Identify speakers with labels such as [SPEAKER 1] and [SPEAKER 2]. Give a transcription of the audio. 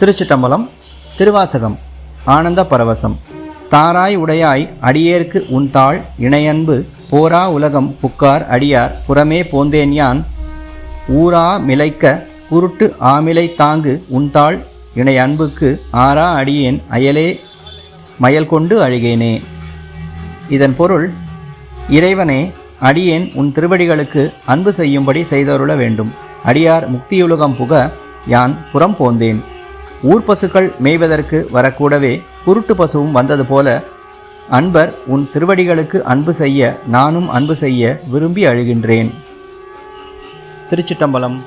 [SPEAKER 1] திருச்சிட்டம்பலம் திருவாசகம் ஆனந்த பரவசம். தாராய் உடையாய் அடியேற்கு உன் தாள் இணையன்பு போரா உலகம் புக்கார் அடியார் புறமே போந்தேன் யான். ஊரா மிளைக்க குருட்டு ஆமிலை தாங்கு உன்தாள் இணை அன்புக்கு ஆரா அடியேன் அயலே மயல் கொண்டு அழுகேனே. இதன் பொருள் இறைவனே அடியேன் உன் திருவடிகளுக்கு அன்பு செய்யும்படி செய்தருள வேண்டும். அடியார் முக்தியுலகம் புக யான் புறம் போந்தேன். ஊர்ப்பசுக்கள் மேய்வதற்கு வரக்கூடவே குருட்டு பசுவும் வந்தது போல அன்பர் உன் திருவடிகளுக்கு அன்பு செய்ய நானும் அன்பு செய்ய விரும்பி அழுகின்றேன். திருச்சிட்டம்பலம்